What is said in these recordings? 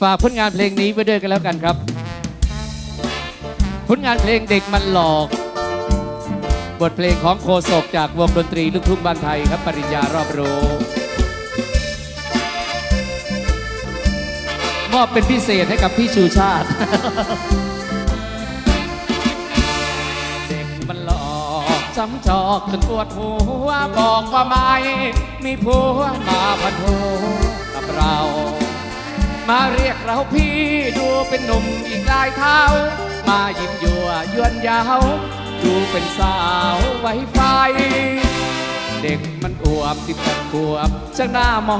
ฝากผลงานเพลงนี้ไว้ด้วยกันแล้วกันครับ ผลงานเพลงเด็กมันหลอก บทเพลงของโคศกจากวงดนตรีลูกทุ่งบ้านไทยครับปริญญารอบรู้มอบเป็นพิเศษให้กับพี่ชูชาติ เด็กมันหลอกจำจอกจนปวดหัวบอกว่าไม่มีผัวมาพันโทกับเรา มาเรียกเราพี่ดูเป็นหนุ่มอีกหลายเท้า มายิ้มยั่วยวนยาวดูเป็นสาวไวไฟ เด็กมันอวบสิบแปดขวบช่างหน้ามอ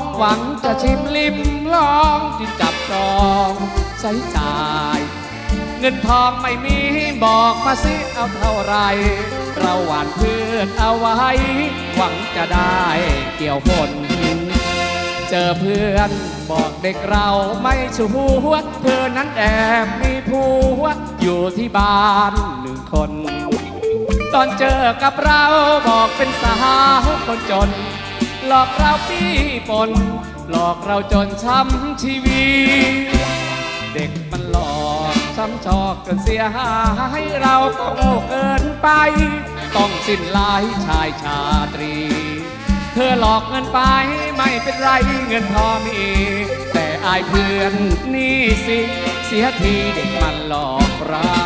งหวังจะชิมลิมลองที่จับจองใช้จ่าย เงินทองไม่มีบอกมาสิเอาเท่าไร เราหวานเพื่อนเอาไว้ หวังจะได้เกี่ยวฝน เจอเพื่อนบอกเด็กเราไม่ชูหัวเธอนั้นแอบมีผัวอยู่ที่บ้านหนึ่งคน ตอนเจอกับเราบอกเป็นสาวคนจน หลอกเราพี่ปน หลอกเราจนช้ำชีวีเด็กมันหลอกช้ำชอกจนเสียหายเราก็โง่เกินไป ต้องสิ้นลายชายชาตรี เธอหลอกเงินไปไม่เป็นไรเงินพอมี แต่อายเพื่อนนี่สิ เสียทีเด็กมันหลอกเรา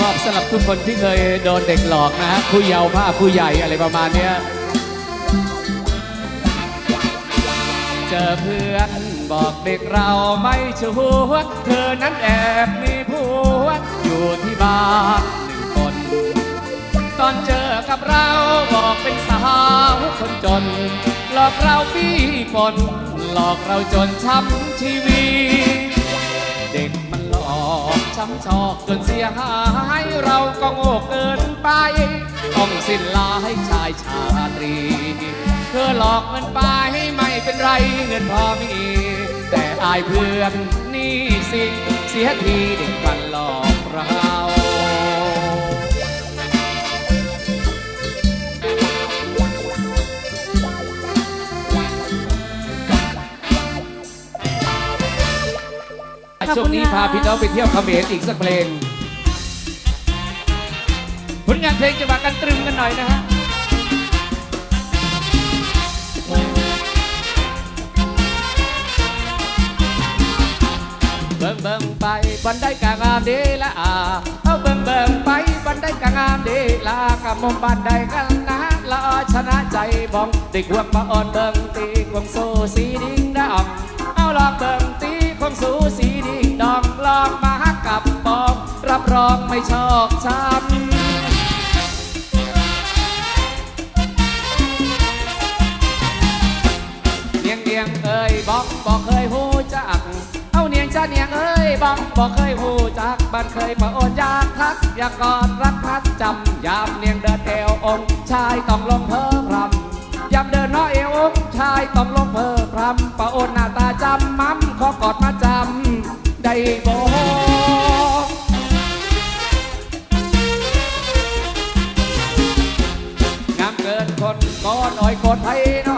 มอบสำหรับทุกคนที่เคยโดนเด็กหลอกนะฮะผู้เยาว์ผ้าผู้ใหญ่อะไรประมาณเนี้ย เจอเพื่อน บอกเด็กเราไม่ชัวร์เธอนั้นแอบมีผัวอยู่ที่บ้านหนึ่งคน ตอนเจอกับเราบอกเป็นสาวคนจน หลอกเราพี่ปนหลอกเราจนช้ำชีวีเด็กมันหลอกช้ำชอกจนเสียหายเราก็โง่เกินไป ต้องสิ้นลายชายชาตรี เธอหลอกเงินไปไม่เป็นไรเงินพอมี แต่อายเพื่อนนี่สิเสียทีเด็กมันหลอกเราช่วงนี้พาพี่น้องไปเที่ยวเขมรอีกสักเพลง ผลงานเพลงจะมากันตรึมกันหน่อยนะฮะ ไปบันไดกางามเดละอาเอาเบิ่งเบิ่งไปบันไดกางามเดละกับมมบันไดกันนะละชนะใจบองเด็กวงมาอ่อนเบิ่งตีควงโซสีดิ้งดองเอาลองเบิ่งตีควงสูสีดิ้งดองลองมาหักกับบองรับรองไม่ชอกช้ำ นยงจ้าเนียงเอ้ยบอกบอกเคยหูจักบ้านเคยประโอนอยากทักอยากกอดรักพัดจำยามเนียงเดินเอวองค์ชายต้องลงเพิ่มรำยามเดินน้อยเอวองค์ชายต้องลงเพิ่มรำประโอนหน้าตาจำมั่มขอกอดมาจำได้บอกงามเกินคนโกนโอยกนไทยน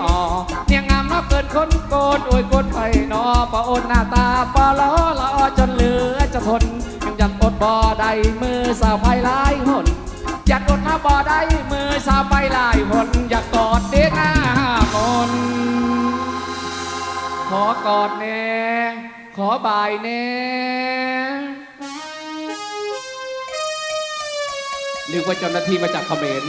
คนโกนโอยโกนไทยนอปะโอนหน้าตาปะล้อละอจนเหลือจะทนยังยันอดบ่อได้มือสาวไฟลายหนอยากอดมาบ่อได้มือสาวไฟลายหนอยากกอดเด็กหน้ามนขอกอดแน่ขอบายแน่หรือว่าเจ้าหน้าที่มาจากเขมร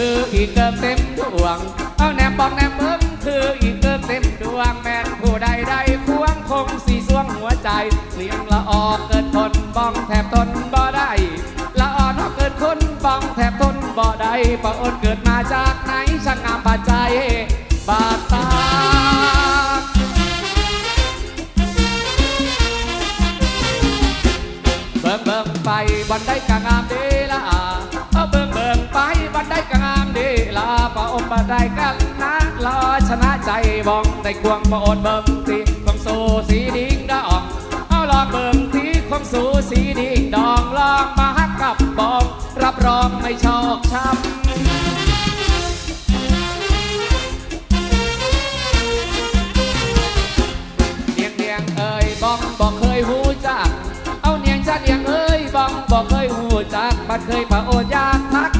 คืออีกเกิมเต็มดวง เอาแนมบอกแนมเบิ่งคืออีกเกิมเต็มดวงแม่นผู้ใดใดควงคงสีสวงหัวใจ เสียงละออกเกินคนบ้องแทบทนบ่ได้ละอ่อนเกินคนบ้องแทบทนบ่ได้ปะอดเกิดมาจากไหนช่างงามบาดใจบาดตาเบิ่งเบิ่งไปบันได้กางามเด้ บองได้ควงพระโอนเบิ่งตีความสูสีดิ่งดองเอาลองเบิ่งทีความสูสีดิ่งดองลองมาฮักกับบองรับรองไม่ชอกช้ำเนียงเนียงเอ้ยบ้องบอกเคยหูจักเอาเนียงชาเนียงเอ้ยบ้องบอกเคยหูจักมันเคยพระโอษฐ์อยากทัก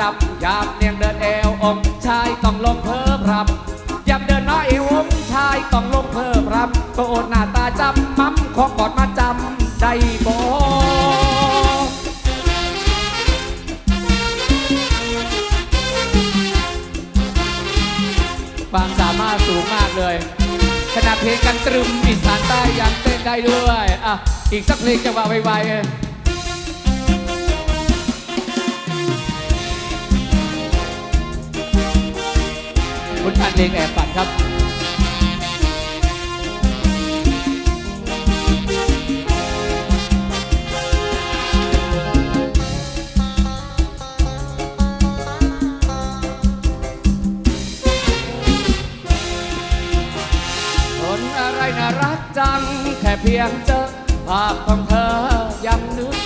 จับยามเนียงเดินเอวองชายต้องลงเพิ่มรำยามเดินน้อยเอวองชายต้องลงเพิ่มรำพระโอษฐ์หน้าตาจำมั่มขอกอดมาจำได้บ่ความสามารถสูงมากเลย ขนาดเพลงกันตรึมอีสานใต้ยังเต้นได้ด้วย อะ อีกสักเพลงจังหวะไวๆ คุณพันเพลงแอบฝันครับคนอะไรน่ารักจัง แค่เพียงเจอภาพของเธอยังนึก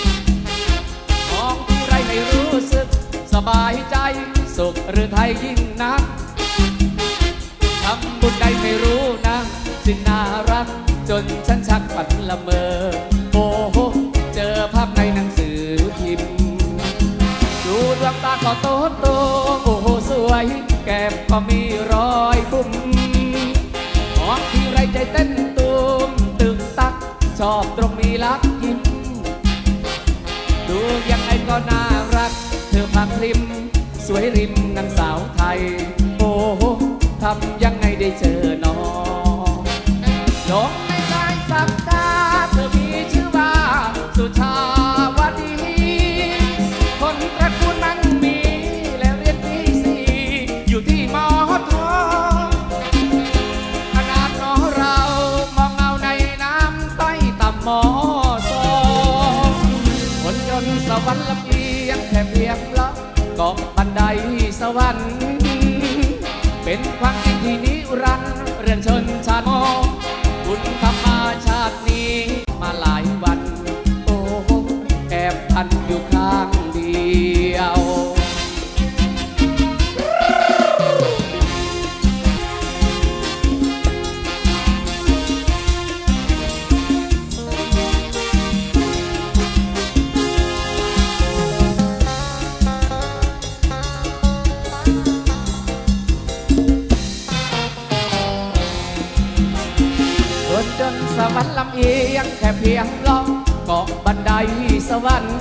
มองที่ไรไม่รู้สึก สบายใจสุขหรือไทยยิ่งนัก ไม่รู้นะสิน่ารัก จนฉันชักฝันละเมอ โอ้โห เจอภาพในหนังสือพิมพ์ ดูดวงตาก็โตโต โอ้โห สวย แก้มก็มีรอยบุ้มมองทีไรใจเต้นตูมตึงตัก ชอบตรงมีลักยิ้ม ดูยังไงก็น่ารัก เธอพักริม สวยริมนางสาวไทย โอ้โหทำ เป็นความจริงที่นิรันดร์เรือนชนชาติมอคุณทำมาชาตินี้มาหลาย จนสวรรค์ลำเอียงแค่เพียงลองเกาะบันไดสวรรค์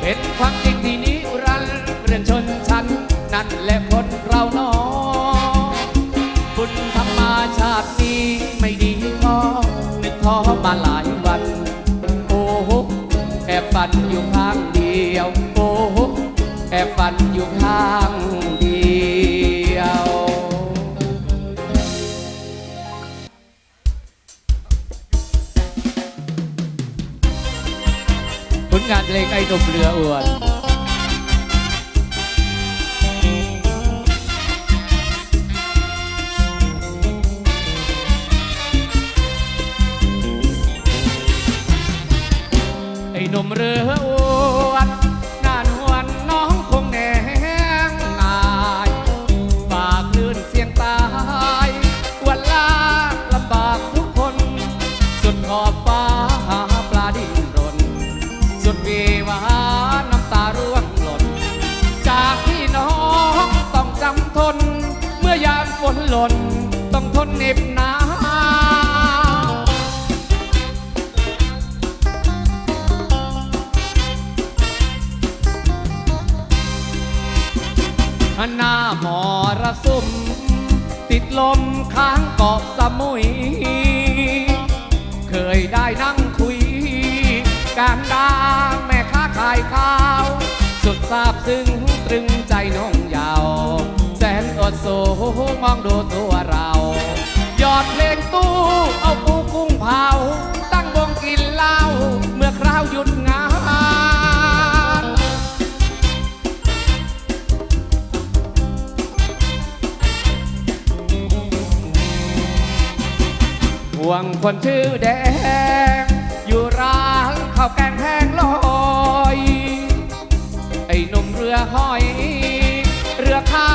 เป็นความจริงที่นิรันดร์เรื่องชนชั้นนั่นแหละคนเราเนอคุณธรรมาชาตินี้ไม่ดีพอนึกท้อมาหลายวัน โอ้โหแอบฝันอยู่ข้างเดียว โอ้โหแอบฝันอยู่ข้างานเพลงไอ้หนุ่มเรืออวน ได้นั่งคุย การดาแม่ค้าขายข้าว สุดซาบซึ้งตรึงใจน้องยาว แสนอดสูมองดูตัวเรายอดเพลงตู้เอาปูกุ้งเผา ตั้งวงกินเหล้าเมื่อคราวหยุดงา วงคนชื่อแดง อยู่ร้านข้าวแกงแห้งลอย ไอ้หนุ่มเรือห้อย เรือเข้า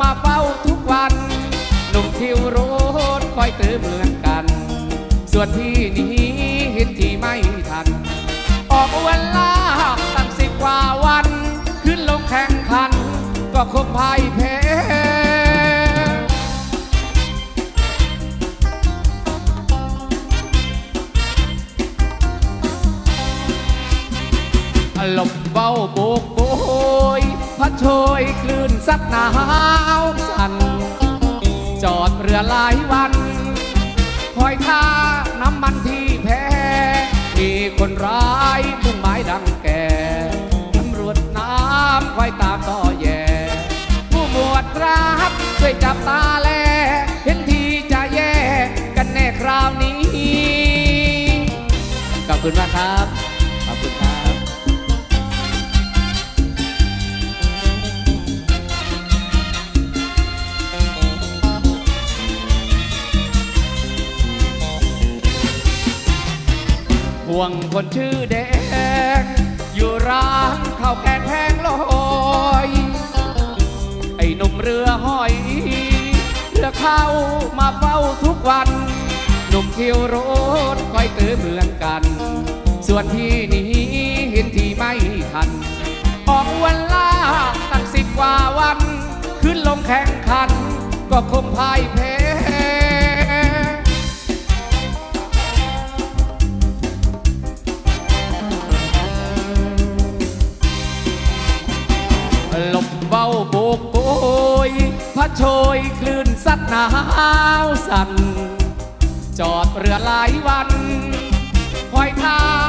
มาเฝ้าทุกวัน หนุ่มทิวรถคอยตื้อเหมือนกัน ส่วนพี่นี้เห็นที่ไม่ทัน ออกวันลาตั้งสิบกว่าวัน ขึ้นลงแข่งขัน ก็คงพ่ายแพ้ ลบเบ้าโบกโบยพัดโชยคลื่นซัดหนาวสั่นจอดเรือหลายวัน คอยท่าน้ำมันที่แพ้มีคนร้ายมุ่งหมายดังแก่ตำรวจน้ำคอยตามต่อแย่ ผู้หมวดครับช่วยจับตาแล เห็นทีจะแย่กันแน่คราวนี้ ขอบคุณมากครับ วงคนชื่อแดง อยู่ร้านข้าวแกงแห้งลอยไอ้หนุ่มเรือห้อยเรือเข้ามาเฝ้าทุกวัน หนุ่มคิวรถคอยตื้อเหมือนกัน ส่วนพี่นี้เห็นที่ไม่ทัน ออกวันล่าตั้งสิบกว่าวัน ขึ้นลงแข่งขัน ก็คงพ่ายแพ้ เบ้าโบกโบยพระโชยคลื่นซัดหนาวสั่นจอดเรือหลายวันคอยท่า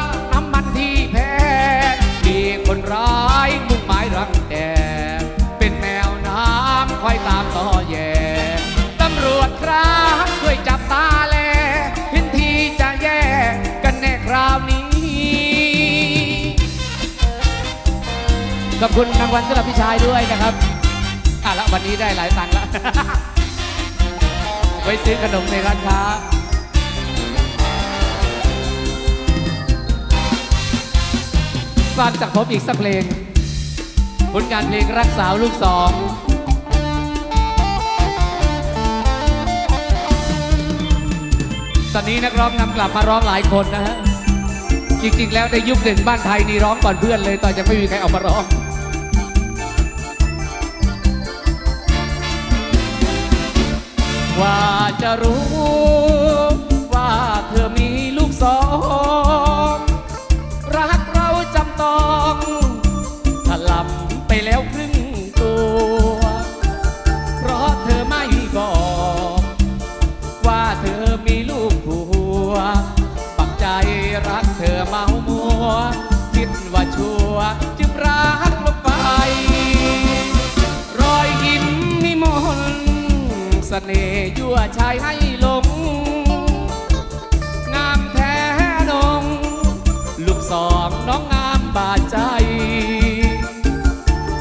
ขอบคุณรางวัลสำหรับพี่ชายด้วยนะครับอะแล้ววันนี้ได้หลายตังค์แล้วไว้ซื้อขนมในร้านค้า ฟังจากผมอีกสักเพลง ผลงานเพลงรักสาวลูกสองตอนนี้นักร้องนำกลับมาร้องหลายคนนะฮะ จริงๆ แล้วในยุคหนึ่งบ้านไทยนี่ร้องก่อนเพื่อนเลย ตอนจะไม่มีใครเอามาร้อง ว่าจะรู้ ว่าเธอมีลูกสอง วชายให้หลง งามแท้ดงลูกสองน้องงามบาดใจ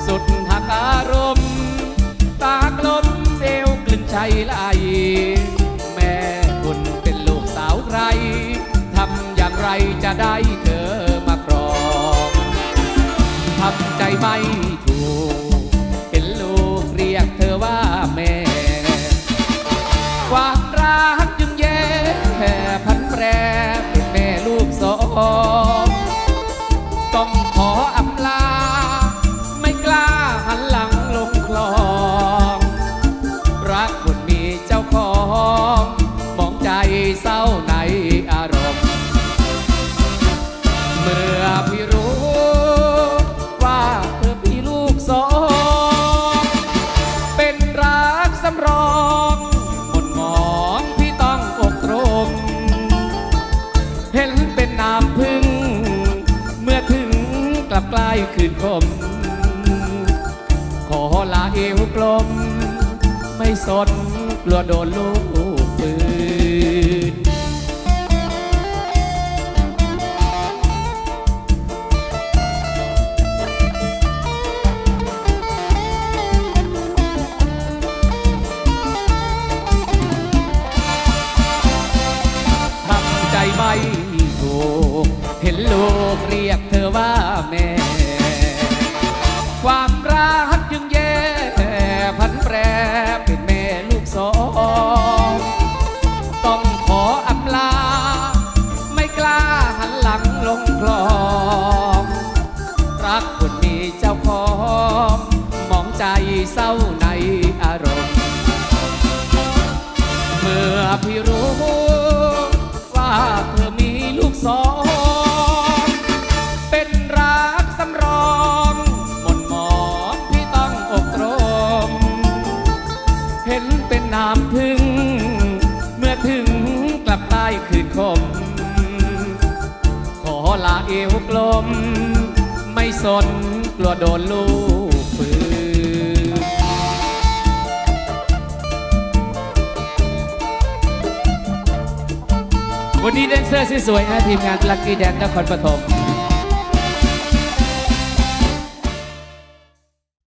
สุดหักอารมณ์ ตากลมเอวกลืนใจไหลแม่คุณเป็นลูกสาวใคร ทำอย่างไรจะได้เธอมาครอง ทำใจไม่ กลม ไม่สนกลัวโดนลูกปืน คม ขอลาเอวกลม ไม่สนกลัวโดนลูกปืนวันนี้แดนเซอร์สวยๆนะทีมงานลักกี้แดนนครปฐม